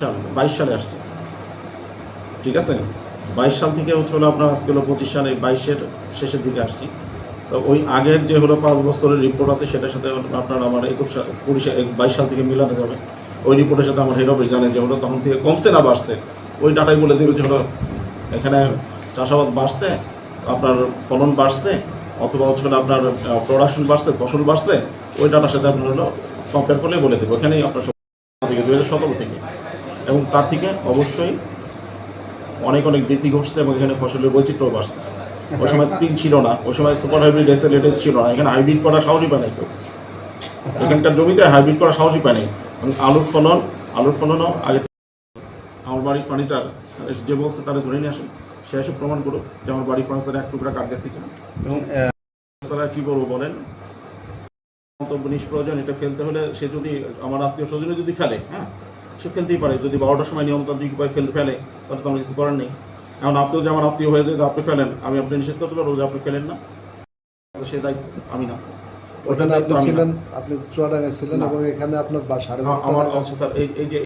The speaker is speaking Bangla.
সাল বাইশ সালে আসছে। ঠিক আছে? বাইশ সাল থেকে হচ্ছে হলো আপনার আজকে হলো পঁচিশ সালে বাইশের শেষের দিকে আসছি। তো ওই আগের যে হলো পাঁচ বছরের রিপোর্ট আছে, সেটার সাথে আপনার আমার একুশ সাল, কুড়ি সাল বাইশ সাল থেকে মিলানো যাবে ওই রিপোর্টের সাথে আমার হেড অফিস জানে যে হলো তখন থেকে কমছে না বাড়ছে। ওই ডাটাই বলে দেবে যে হলো এখানে চাষাবাদ বাড়ছে, আপনার ফলন বাড়ছে, অথবা হচ্ছে আপনার প্রোডাকশন বাড়ছে, ফসল বাড়ছে, ওই ডাটার সাথে আপনার হলো কম্পেয়ার করলে বলে দেবো। এখানেই আপনার সব থেকে হাজার সতেরো থেকে। এবং তার থেকে অবশ্যই অনেক অনেক বৃদ্ধি ঘটছে এবং এখানে ফসলের বৈচিত্র্য বাড়ছে। ওই সময় তিন ছিল না ওই সময় সুপার হাইব্রিড এসে লেটেস্ট ছিল না। এখানে হাইব্রিড করা সাহসই পায় নাই কেউ। আচ্ছা, এখানকার জমিতে হাইব্রিড করা সাহসই পায় নাই। এবং আলুর ফলন আলুর ফলনও আগে আমার বাড়ির ফার্নিচার যে বলছে তারা ধরে নিয়ে আসেন। সে এসে প্রমাণ করুক যে আমার বাড়ির ফার্নিচার এক টুকরা কাঠ গেছে কিনা। এবং তারা কি করব বলেন? মন্তব্য নিষ্প্রয়োজন এটা ফেলতে হলে সে যদি আমার আত্মীয় স্বজনে যদি ফেলে হ্যাঁ সে ফেলতেই পারে। যদি বারোটার সময় নিয়মতান্ত্রিক উপায় ফেল ফেলে তাহলে তো আমার কিছু করার নেই। এখন আপনিও যে আমার আত্মীয় হয়ে যায় আপনি ফেলেন। আমি আপনি নিষেধ করতে পারব যে আপনি ফেলেন না। সেটাই আমি না। ওখানে আপনি ছিলেন আপনি চুয়াডাঙ্গায় ছিলেন এবং এখানে আপনার বাসা আমার অবস্থা এই যে